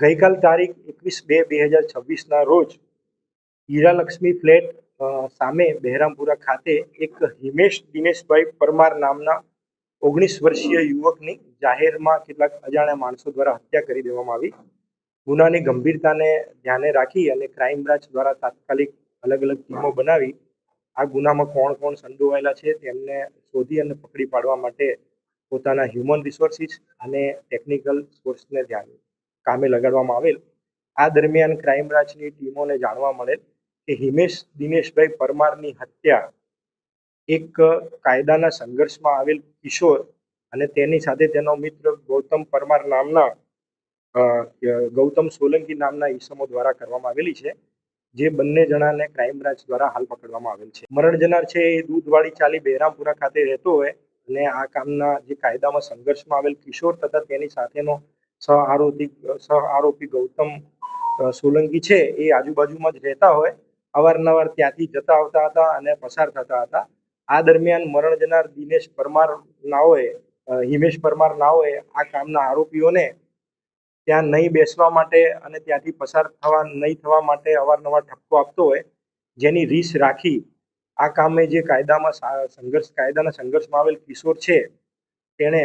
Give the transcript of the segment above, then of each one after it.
ગઈકાલ તારીખ એકવીસ બે બે હજાર છવ્વીસના રોજ હીરાલક્ષ્મી ફ્લેટ સામે બહેરામપુરા ખાતે એક હિમેશ દિનેશભાઈ પરમાર નામના ઓગણીસ વર્ષીય યુવકની જાહેરમાં કેટલાક અજાણ્યા માણસો દ્વારા હત્યા કરી દેવામાં આવી. ગુનાની ગંભીરતાને ધ્યાને રાખી અને ક્રાઇમ બ્રાન્ચ દ્વારા તાત્કાલિક અલગ અલગ ટીમો બનાવી આ ગુનામાં કોણ કોણ સંડોવાયેલા છે તેમને શોધી અને પકડી પાડવા માટે પોતાના હ્યુમન રિસોર્સિસ અને ટેકનિકલ સોર્સને ધ્યાન કામે લગાડવામાં આવેલ. આ દરમિયાન ક્રાઇમ બ્રાન્ચની ટીમોને જાણવા મળેલ કે હિમેશ, દિનેશભાઈ પરમારની હત્યા એક કાયદાના સંઘર્ષમાં આવેલ કિશોર અને તેની સાથે તેનો મિત્ર ગૌતમ પરમાર નામના ગૌતમ સોલંકી નામના ઈસમો દ્વારા કરવામાં આવેલી છે, જે બંને જણાને ક્રાઇમ બ્રાન્ચ દ્વારા હાલ પકડવામાં આવેલ છે. મરણ જનાર છે એ દૂધવાળી ચાલી બહેરામપુરા ખાતે રહેતો હોય અને આ કામના જે કાયદામાં સંઘર્ષમાં આવેલ કિશોર તથા તેની સાથેનો સહ આરોપી સહ આરોપી ગૌતમ સોલંકી છે, એ આજુબાજુમાં જ રહેતા હોય. અવારનવાર ત્યાંથી જતા આવતા હતા અને પસાર થતા હતા. આ દરમિયાન મરણ જનાર દિનેશ પરમાર નાઓએ હિમેશ પરમાર નાઓએ આ કામના આરોપીઓને ત્યાં નહીં બેસવા માટે અને ત્યાંથી પસાર થવા, નહીં થવા માટે અવારનવાર ઠપકો આપતો હોય, જેની રીસ રાખી આ કામે જે કાયદામાં સંઘર્ષ, કાયદાના સંઘર્ષમાં આવેલ કિશોર છે, તેણે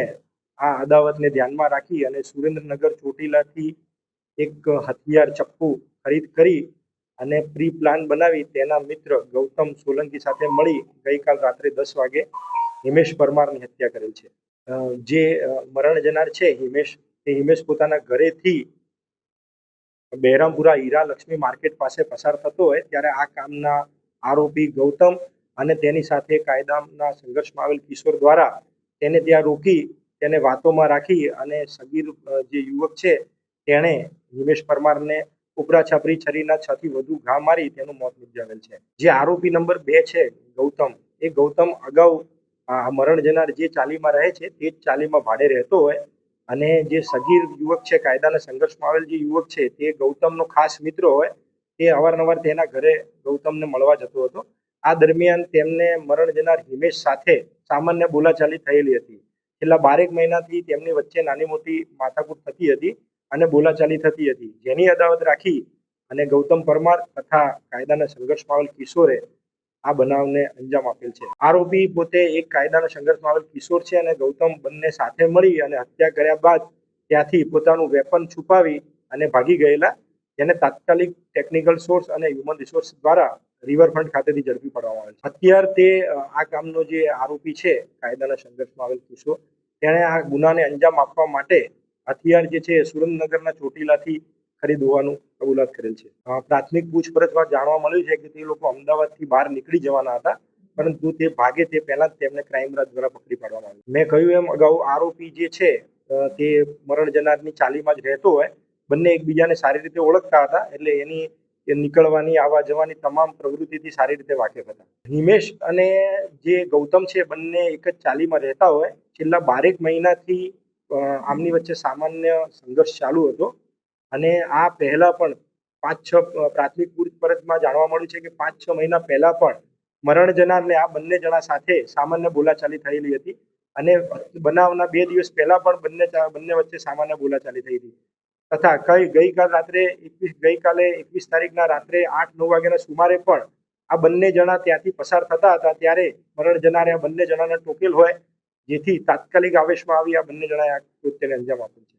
આ અદાવતને ધ્યાનમાં રાખી અને સુરેન્દ્રનગર ચોટીલાથી એક હથિયાર ચપ્પુ ખરીદ કરી અને પ્રી પ્લાન બનાવી તેના મિત્ર ગૌતમ સોલંકી સાથે મળી ગઈકાલ રાત્રે દસ વાગે હિમેશ પરમારની હત્યા કરેલ છે. જે મરણ જનાર છે હિમેશ, તે હિમેશ પોતાના ઘરેથી બહેરામપુરા હીરા લક્ષ્મી માર્કેટ પાસે પસાર થતો હોય ત્યારે આ કામના આરોપી ગૌતમ અને તેની સાથે કાયદાના સંઘર્ષમાં આવેલ કિશોર દ્વારા તેને ત્યાં રોકી તેને વાતોમાં રાખી અને સગીર જે યુવક છે, તેણે હિમેશ પરમારને ઉપરા છાપરી છરીના છ થી વધુ ઘા મારી તેનું મોત નિપજાવેલ છે. જે આરોપી નંબર બે છે, ગૌતમ, એ ગૌતમ અગાઉ મરણ જનાર જે ચાલીમાં રહે છે, તે જ ચાલીમાં ભાડે રહેતો હોય અને જે સગીર યુવક છે, કાયદાના સંઘર્ષમાં આવેલ જે યુવક છે, તે ગૌતમનો ખાસ મિત્ર હોય, તે અવારનવાર તેના ઘરે ગૌતમને મળવા જતો હતો. આ દરમિયાન તેમને મરણ જનાર હિમેશ સાથે સામાન્ય બોલાચાલી થયેલી હતી. છેલ્લા બારેક મહિનાથી તેમની વચ્ચે નાની મોટી માથાકૂટ થતી હતી અને બોલાચાલી થતી હતી. જેની અદાવત રાખી અને ગૌતમ પરમાર તથા કાયદાના સંઘર્ષમાં આવેલ કિશોરે આ બનાવને અંજામ આપેલ છે. આરોપી પોતે એક કાયદાના સંઘર્ષમાં આવેલ કિશોર છે અને ગૌતમ બંને સાથે મળી અને હત્યા કર્યા બાદ ત્યાંથી પોતાનું વેપન છુપાવી અને ભાગી ગયેલા. જેને તાત્કાલિક ટેકનિકલ સોર્સ અને હ્યુમન રિસોર્સ દ્વારા રિવરફ્રન્ટ ખાતેથી ઝડપી પાડવામાં આવેલ છે. અત્યાર તે આ કામનો જે આરોપી છે, કાયદાના સંઘર્ષમાં આવેલ કિશોર તેણે આ ગુનાને અંજામ આપવા માટે હથિયાર જે છે સુરેન્દ્રનગરના ચોટીલાથી ખરીદ હોવાનું કબૂલાત કરેલ છે. પ્રાથમિક પૂછપરછમાં જાણવા મળ્યું છે કે તે લોકો અમદાવાદથી બહાર નીકળી જવાના હતા, પરંતુ તે ભાગે તે પહેલા જ તેમને ક્રાઇમ બ્રાન્ચ દ્વારા પકડી પાડવામાં આવ્યું મેં કહ્યું એમ અગાઉ, આરોપી જે છે તે મરણ જનારની ચાલીમાં જ રહેતો હોય. બંને એકબીજાને સારી રીતે ઓળખતા હતા, એટલે એની એ નીકળવાની, આવવા જવાની તમામ પ્રવૃત્તિથી સારી રીતે વાકેફ હતા. હિમેશ અને જે ગૌતમ છે બંને એક જ ચાલીમાં રહેતા હોય. છેલ્લા બારેક મહિનાથી આમની વચ્ચે સામાન્ય સંઘર્ષ ચાલુ હતો. અને આ પહેલા પણ પાંચ છ પ્રાથમિક પૂછપરછમાં જાણવા મળ્યું છે કે પાંચ છ મહિના પહેલા પણ મરણ જનારને આ બંને જણા સાથે સામાન્ય બોલાચાલી થયેલી હતી. અને બનાવના બે દિવસ પહેલા પણ બંને બંને વચ્ચે સામાન્ય બોલાચાલી થઈ હતી. તથા કઈ ગઈકાલ રાત્રે એકવીસ, ગઈકાલે એકવીસ તારીખના રાત્રે આઠ, નવ વાગ્યાના સુમારે પણ આ બંને જણા ત્યાંથી પસાર થતા હતા ત્યારે મરણ જનારે આ બંને જણાને ટોકેલ હોય, જેથી તાત્કાલિક આવેશમાં આવી આ બંને જણાએ આ કૃત્યને અંજામ આપ્યું છે.